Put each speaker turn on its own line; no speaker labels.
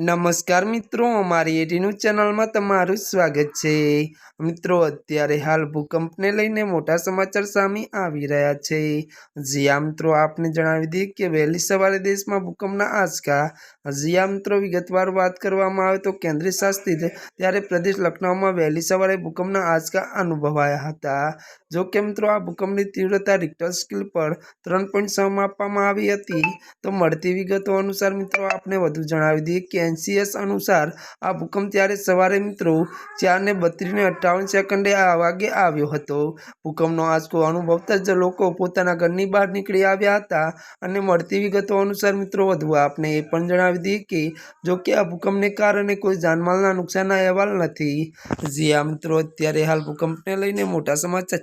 નમસ્કાર મિત્રો, અમારી એટી ન્યૂઝ ચેનલમાં તમારું સ્વાગત છે. મિત્રો, અત્યારે હાલ ભૂકંપને લઈને મોટા સમાચાર સામે આવી રહ્યા છે. જ્યાં મિત્રો, આપને જણાવી દઈએ કે વહેલી સવારે દેશમાં ભૂકંપના આંચકા. જ્યાં મિત્રો, વિગતવાર વાત કરવામાં આવે તો કેન્દ્રીય શાસિત ત્યારે પ્રદેશ લખનૌમાં વહેલી સવારે ભૂકંપના આંચકા અનુભવાયા હતા. જો કે, મિત્રો, આ ભૂકંપની તીવ્રતા રિક્ટર સ્કેલ પર ત્રણ પોઈન્ટ છ માપવામાં આવી હતી. તો મળતી વિગતો અનુસાર, મિત્રો, આપને વધુ જણાવી દઈએ કે એનસીએસ અનુસાર આ ભૂકંપ ત્યારે સવારે મિત્રો ચારને બત્રીસને અઠ્ઠાવન સેકન્ડે આ વાગે આવ્યો હતો. ભૂકંપનો આંચકો અનુભવતા જ લોકો પોતાના ઘરની બહાર નીકળી આવ્યા હતા અને મળતી વિગતો અનુસાર મિત્રો વધુ આપને એ પણ જણાવી દઈએ કે જો કે આ ભૂકંપને કારણે કોઈ જાનમાલના નુકસાનના અહેવાલ નથી. જી આ મિત્રો, અત્યારે હાલ ભૂકંપને લઈને મોટા સમાચાર